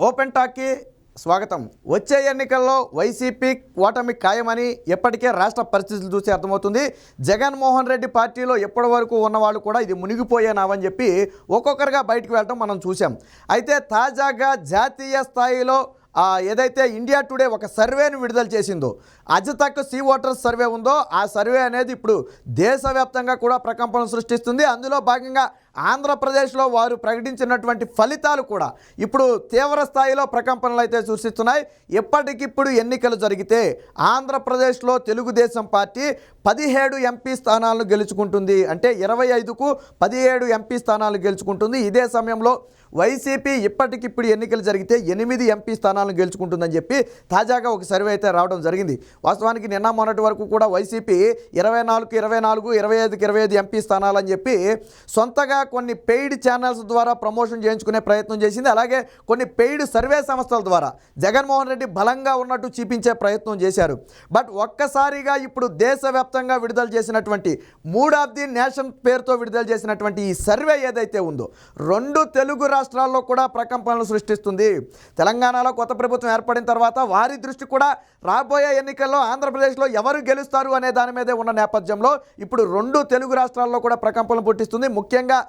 Open టాక్కి స్వాగతం. వచ్చే ఎన్నికల్లో వైసీపీ ఓటమి ఖాయమని ఎప్పటికే రాష్ట్ర పరిస్థితులు చూసి అర్థమవుతుంది. జగన్మోహన్ రెడ్డి పార్టీలో ఎప్పటి వరకు ఉన్నవాళ్ళు కూడా ఇది మునిగిపోయేనావని చెప్పి ఒక్కొక్కరిగా బయటకు వెళ్ళటం మనం చూసాం అయితే తాజాగా జాతీయ స్థాయిలో ఏదైతే ఇండియా టుడే ఒక సర్వేను విడుదల చేసిందో అజతక్ సీ ఓటర్స్ సర్వే ఉందో ఆ సర్వే అనేది ఇప్పుడు దేశవ్యాప్తంగా కూడా ప్రకంపన సృష్టిస్తుంది. అందులో భాగంగా ఆంధ్రప్రదేశ్లో వారు ప్రకటించినటువంటి ఫలితాలు కూడా ఇప్పుడు తీవ్ర స్థాయిలో ప్రకంపనలు అయితే సృష్టిస్తున్నాయి. ఎప్పటికిప్పుడు ఎన్నికలు జరిగితే ఆంధ్రప్రదేశ్లో తెలుగుదేశం పార్టీ పదిహేడు ఎంపీ స్థానాలను గెలుచుకుంటుంది. అంటే ఇరవై ఐదుకు పదిహేడు ఎంపీ స్థానాలు గెలుచుకుంటుంది. ఇదే సమయంలో వైసీపీ ఇప్పటికిప్పుడు ఎన్నికలు జరిగితే ఎనిమిది ఎంపీ స్థానాలను గెలుచుకుంటుందని చెప్పి తాజాగా ఒక సర్వే అయితే రావడం జరిగింది. వాస్తవానికి నిన్న మొన్నటి వరకు కూడా వైసీపీ ఇరవై నాలుగు ఇరవై నాలుగు ఇరవై ఐదుకి ఇరవై ఐదు ఎంపీ స్థానాలని చెప్పి సొంతగా కొన్ని పెయిడ్ ఛానల్స్ ద్వారా ప్రమోషన్ చేయించుకునే ప్రయత్నం చేసింది. అలాగే కొన్ని పెయిడ్ సర్వే సంస్థల ద్వారా జగన్మోహన్ రెడ్డి బలంగా ఉన్నట్టు చూపించే ప్రయత్నం చేశారు. బట్ ఒక్కసారిగా ఇప్పుడు దేశవ్యాప్తంగా విడుదల చేసినటువంటి మూడ్ ఆఫ్ ది నేషన్ పేరుతో విడుదల చేసినటువంటి ఈ సర్వే ఏదైతే ఉందో రెండు తెలుగు రాష్ట్రాల్లో కూడా ప్రకంపనలు సృష్టిస్తుంది. తెలంగాణలో కొత్త ప్రభుత్వం ఏర్పడిన తర్వాత వారి దృష్టి కూడా రాబోయే ఎన్నికల్లో ఆంధ్రప్రదేశ్లో ఎవరు గెలుస్తారు అనే దాని మీదే ఉన్న నేపథ్యంలో ఇప్పుడు రెండు తెలుగు రాష్ట్రాల్లో కూడా ప్రకంపనలు పుట్టిస్తుంది. ముఖ్యంగా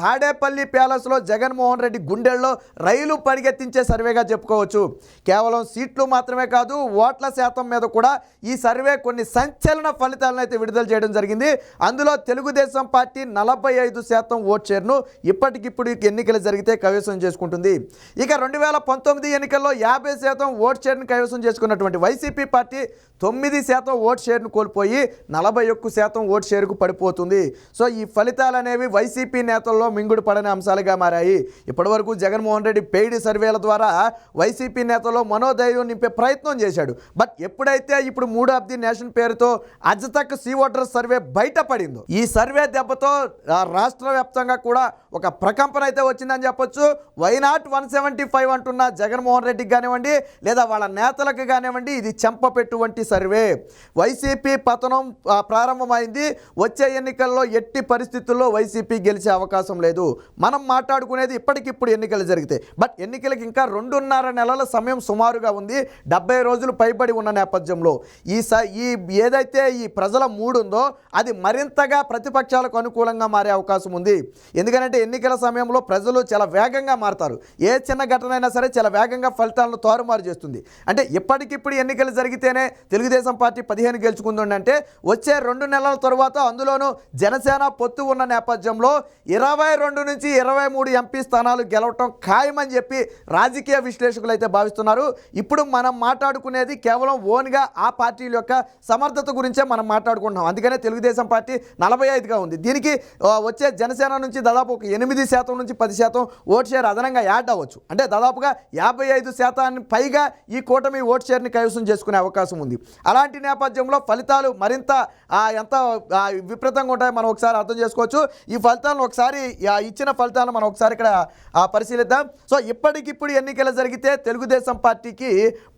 తాడేపల్లి ప్యాలెస్లో జగన్మోహన్ రెడ్డి గుండెల్లో రైలు పరిగెత్తించే సర్వేగా చెప్పుకోవచ్చు. కేవలం సీట్లు మాత్రమే కాదు ఓట్ల శాతం మీద కూడా ఈ సర్వే కొన్ని సంచలన ఫలితాలను అయితే విడుదల చేయడం జరిగింది. అందులో తెలుగుదేశం పార్టీ నలభై ఐదు శాతం ఓట్ షేర్ను ఇప్పటికిప్పుడు ఎన్నికలు జరిగితే కైవసం చేసుకుంటుంది. ఇక రెండు వేల పంతొమ్మిది ఎన్నికల్లో యాభై శాతం ఓట్ షేర్ను కైవసం చేసుకున్నటువంటి వైసీపీ పార్టీ తొమ్మిది శాతం ఓట్ షేర్ను కోల్పోయి నలభై ఒక్క శాతం ఓట్ షేర్కు పడిపోతుంది. సో ఈ ఫలితాలు అనేవి వైసీపీ నేతల్లో మింగుడు పడని అంశాలుగా మారాయి. ఇప్పటివరకు జగన్మోహన్ రెడ్డి పెయిడ్ సర్వేల ద్వారా వైసీపీ నేతలో మనోధైర్యం నింపే ప్రయత్నం చేశాడు. బట్ ఎప్పుడైతే ఇప్పుడు మూడు ఆఫ్ ది నేషన్ పేరుతో అజతక్ సీ ఓటర్ సర్వే బయటపడిందో ఈ సర్వే దెబ్బతో రాష్ట్ర వ్యాప్తంగా కూడా ఒక ప్రకంపన అయితే వచ్చిందని చెప్పొచ్చు. వైనాట్ వన్ సెవెంటీ ఫైవ్ అంటున్న జగన్మోహన్ రెడ్డికి కానివ్వండి లేదా వాళ్ళ నేతలకు కానివ్వండి ఇది చెంపపెట్టు వంటి సర్వే. వైసీపీ పతనం ప్రారంభమైంది. వచ్చే ఎన్నికల్లో ఎట్టి పరిస్థితుల్లో వైసీపీ గెలిచే అవకాశం లేదు. మనం మాట్లాడుకునేది ఇప్పటికిప్పుడు ఎన్నికలు జరిగితే. బట్ ఎన్నికలకి ఇంకా రెండున్నర నెలల సమయం సుమారుగా ఉంది. డెబ్బై రోజులు పైబడి ఉన్న నేపథ్యంలో ఈ స ఈ ఏదైతే ఈ ప్రజల మూడు ఉందో అది మరింతగా ప్రతిపక్షాలకు అనుకూలంగా మారే అవకాశం ఉంది. ఎందుకంటే ఎన్నికల సమయంలో ప్రజలు చాలా వేగంగా మారతారు. ఏ చిన్న ఘటన అయినా సరే చాలా వేగంగా ఫలితాలను తారుమారు చేస్తుంది. అంటే ఇప్పటికిప్పుడు ఎన్నికలు జరిగితేనే తెలుగుదేశం పార్టీ పదిహేను గెలుచుకుందండి అంటే వచ్చే రెండు నెలల తర్వాత అందులోనూ జనసేన పొత్తు ఉన్న నేపథ్యంలో ఇరవై రెండు నుంచి ఇరవై మూడు ఎంపీ స్థానాలు గెలవటం ఖాయమని చెప్పి రాజకీయ విశ్లేషకులు అయితే భావిస్తున్నారు. ఇప్పుడు మనం మాట్లాడుకునేది కేవలం ఓన్గా ఆ పార్టీల యొక్క సమర్థత గురించే మనం మాట్లాడుకుంటున్నాం. అందుకనే తెలుగుదేశం పార్టీ నలభై ఐదుగా ఉంది. దీనికి వచ్చే జనసేన నుంచి దాదాపు ఒక ఎనిమిది శాతం నుంచి పది శాతం ఓట్ షేర్ అదనంగా యాడ్ అవ్వచ్చు. అంటే దాదాపుగా యాభై ఐదు శాతాన్ని పైగా ఈ కూటమి ఓట్ షేర్ని కైవసం చేసుకునే అవకాశం ఉంది. అలాంటి నేపథ్యంలో ఫలితాలు మరింత ఎంత విపరీతంగా ఉంటాయో మనం ఒకసారి అర్థం చేసుకోవచ్చు. ఈ ఫలితాలను ఒకసారి ఇచ్చిన ఫలితాలను మనం ఒకసారి ఇక్కడ ఆ, పరిశీలిద్దాం. సో ఇప్పటికిప్పుడు ఎన్నికలు జరిగితే తెలుగుదేశం పార్టీకి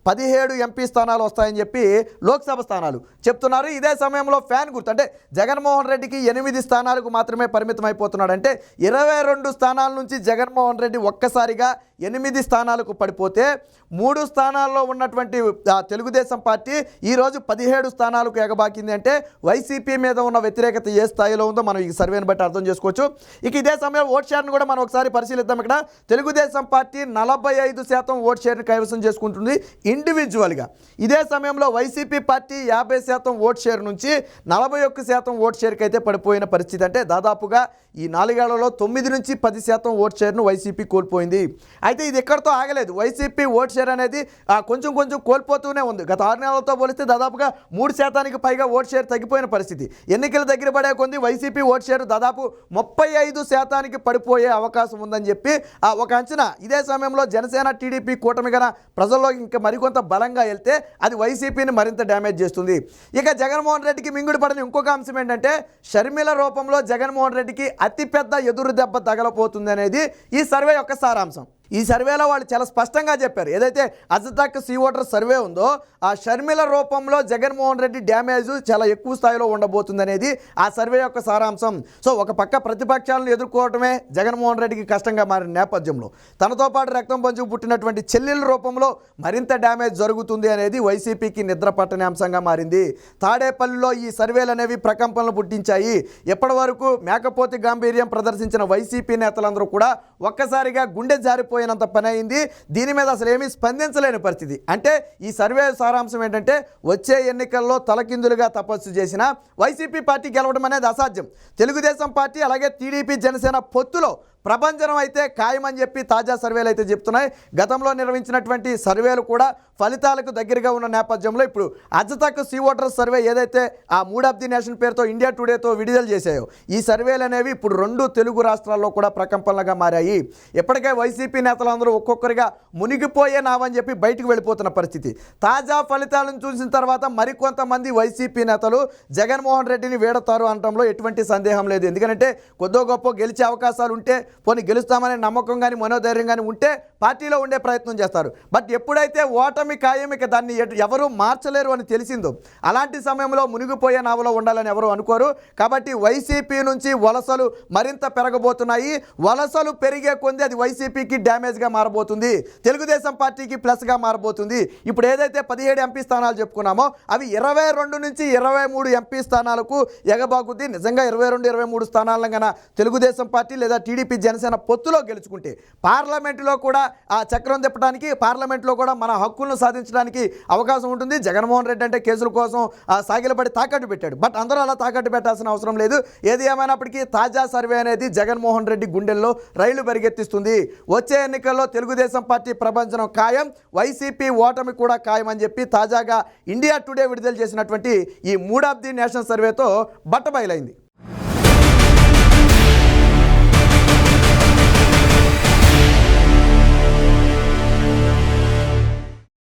పదిహేడు ఎంపీ స్థానాలు వస్తాయని చెప్పి లోక్సభ స్థానాలు చెప్తున్నారు. ఇదే సమయంలో ఫ్యాన్ గుర్తు అంటే జగన్మోహన్ రెడ్డికి ఎనిమిది స్థానాలకు మాత్రమే పరిమితం అయిపోతున్నాడు అంటే ఇరవై రెండు స్థానాల నుంచి జగన్మోహన్ రెడ్డి ఒక్కసారిగా ఎనిమిది స్థానాలకు పడిపోతే మూడు స్థానాల్లో ఉన్నటువంటి తెలుగుదేశం పార్టీ ఈరోజు పదిహేడు స్థానాలకు ఎగబాకింది అంటే వైసీపీ మీద ఉన్న వ్యతిరేకత ఏ స్థాయిలో ఉందో మనం ఈ సర్వేని బట్టి అర్థం చేసుకోవచ్చు. ఇక ఇదే సమయం ఓట్ షేర్ను కూడా మనం ఒకసారి పరిశీలిద్దాం. ఇక్కడ తెలుగుదేశం పార్టీ నలభై ఐదు శాతం ఓట్ షేర్ను కైవసం చేసుకుంటుంది. ఇండివిజువల్గా ఇదే సమయంలో వైసీపీ పార్టీ యాభై శాతం ఓట్ షేర్ నుంచి నలభై ఒక్క శాతం ఓట్ షేర్కి అయితే పడిపోయిన పరిస్థితి అంటే దాదాపుగా ఈ నాలుగేళ్ళలో తొమ్మిది నుంచి పది శాతం ఓట్ షేర్ను వైసీపీ కోల్పోయింది. అయితే ఇది ఎక్కడితో ఆగలేదు. వైసీపీ ఓట్ షేర్ అనేది కొంచెం కొంచెం కోల్పోతూనే ఉంది. గత ఆరు నెలలతో పోలిస్తే దాదాపుగా మూడు శాతానికి పైగా ఓట్ షేర్ తగ్గిపోయిన పరిస్థితి. ఎన్నికల దగ్గర పడే కొంది వైసీపీ ఓట్ షేర్ దాదాపు ముప్పై ఐదు శాతానికి పడిపోయే అవకాశం ఉందని చెప్పి ఆ, ఒక అంచనా. ఇదే సమయంలో జనసేన టీడీపీ కూటమి గన ఇంకా ఇంకా మరికొంత బలంగా వెళ్తే అది వైసీపీని మరింత డ్యామేజ్ చేస్తుంది. ఇక జగన్మోహన్ రెడ్డికి మింగుడు పడిన ఇంకొక అంశం ఏంటంటే షర్మిల రూపంలో జగన్మోహన్ రెడ్డికి అతిపెద్ద ఎదురు దెబ్బ తగలపోతుంది అనేది ఈ సర్వే యొక్క సారాంశం. ఈ సర్వేలో వాళ్ళు చాలా స్పష్టంగా చెప్పారు. ఏదైతే అజతక్ సీ ఓటర్ సర్వే ఉందో ఆ షర్మిల రూపంలో జగన్మోహన్ రెడ్డి డ్యామేజ్ చాలా ఎక్కువ స్థాయిలో ఉండబోతుంది అనేది ఆ సర్వే యొక్క సారాంశం. సో ఒక పక్క ప్రతిపక్షాలను ఎదుర్కోవటమే జగన్మోహన్ రెడ్డికి కష్టంగా మారిన నేపథ్యంలో. తనతో పాటు రక్తం పంచుకు పుట్టినటువంటి చెల్లెల రూపంలో మరింత డ్యామేజ్ జరుగుతుంది అనేది వైసీపీకి నిద్ర పట్టని అంశంగా మారింది. తాడేపల్లిలో ఈ సర్వేలు అనేవి ప్రకంపనలు పుట్టించాయి. ఎప్పటి వరకు మేకపోతి గాంభీర్యం ప్రదర్శించిన వైసీపీ నేతలందరూ కూడా ఒక్కసారిగా గుండె జారిపోయినంత పని అయింది. దీని మీద అసలు ఏమీ స్పందించలేని పరిస్థితి. అంటే ఈ సర్వే సారాంశం ఏంటంటే వచ్చే ఎన్నికల్లో తలకిందులుగా తపస్సు చేసిన వైసీపీ పార్టీ గెలవడం అనేది అసాధ్యం. తెలుగుదేశం పార్టీ అలాగే టీడీపీ జనసేన పొత్తులో ప్రభంజనం అయితే ఖాయమని చెప్పి తాజా సర్వేలు అయితే చెప్తున్నాయి. గతంలో నిర్వహించినటువంటి సర్వేలు కూడా ఫలితాలకు దగ్గరగా ఉన్న నేపథ్యంలో ఇప్పుడు అజతక్ సీ ఓటర్ సర్వే ఏదైతే ఆ మూడ్ ఆఫ్ ది నేషన్ పేరుతో ఇండియా టుడేతో విడుదల చేశాయో ఈ సర్వేలు అనేవి ఇప్పుడు రెండు తెలుగు రాష్ట్రాల్లో కూడా ప్రకంపనలుగా మారాయి. ఇప్పటికే వైసీపీ నేతలందరూ ఒక్కొక్కరిగా మునిగిపోయే నావని చెప్పి బయటకు వెళ్ళిపోతున్న పరిస్థితి. తాజా ఫలితాలను చూసిన తర్వాత మరికొంతమంది వైసీపీ నేతలు జగన్మోహన్ రెడ్డిని వీడతారు అనడంలో ఎటువంటి సందేహం లేదు. ఎందుకంటే కొద్దో గొప్ప గెలిచే అవకాశాలు ఉంటే పోనీ గెలుస్తామనే నమ్మకం కానీ మనోధైర్యం కానీ ఉంటే పార్టీలో ఉండే ప్రయత్నం చేస్తారు. బట్ ఎప్పుడైతే ఓటమి ఖాయం ఇక దాన్ని ఎవరు మార్చలేరు అని తెలిసిందో అలాంటి సమయంలో మునిగిపోయే నావలో ఉండాలని ఎవరు అనుకోరు. కాబట్టి వైసీపీ నుంచి వలసలు మరింత పెరగబోతున్నాయి. వలసలు పెరిగే కొంది అది వైసీపీకి డ్యామేజ్గా మారబోతుంది. తెలుగుదేశం పార్టీకి ప్లస్గా మారబోతుంది. ఇప్పుడు ఏదైతే పదిహేడు ఎంపీ స్థానాలు చెప్పుకున్నామో అవి ఇరవై రెండు నుంచి ఇరవై మూడు ఎంపీ స్థానాలకు ఎగబాగుద్ది నిజంగా ఇరవై రెండు ఇరవై మూడు స్థానాలను గన తెలుగుదేశం పార్టీ లేదా టీడీపీ జనసేన పొత్తులో గెలుచుకుంటే పార్లమెంటులో కూడా ఆ చక్రం తిప్పడానికి పార్లమెంట్లో కూడా మన హక్కులను సాధించడానికి అవకాశం ఉంటుంది. జగన్మోహన్ రెడ్డి అంటే కేసుల కోసం సాగిలపడి తాకట్టు పెట్టాడు. బట్ అందరూ అలా తాకట్టు పెట్టాల్సిన అవసరం లేదు. ఏది ఏమైనప్పటికీ తాజా సర్వే అనేది జగన్మోహన్ రెడ్డి గుండెల్లో రైలు పరిగెత్తిస్తుంది. వచ్చే ఎన్నికల్లో తెలుగుదేశం పార్టీ ప్రపంచం ఖాయం. వైసీపీ ఓటమి కూడా ఖాయం అని చెప్పి తాజాగా ఇండియా టుడే విడుదల చేసినటువంటి ఈ మూడ్ ఆఫ్ ది నేషనల్ సర్వేతో బట్టబయలైంది.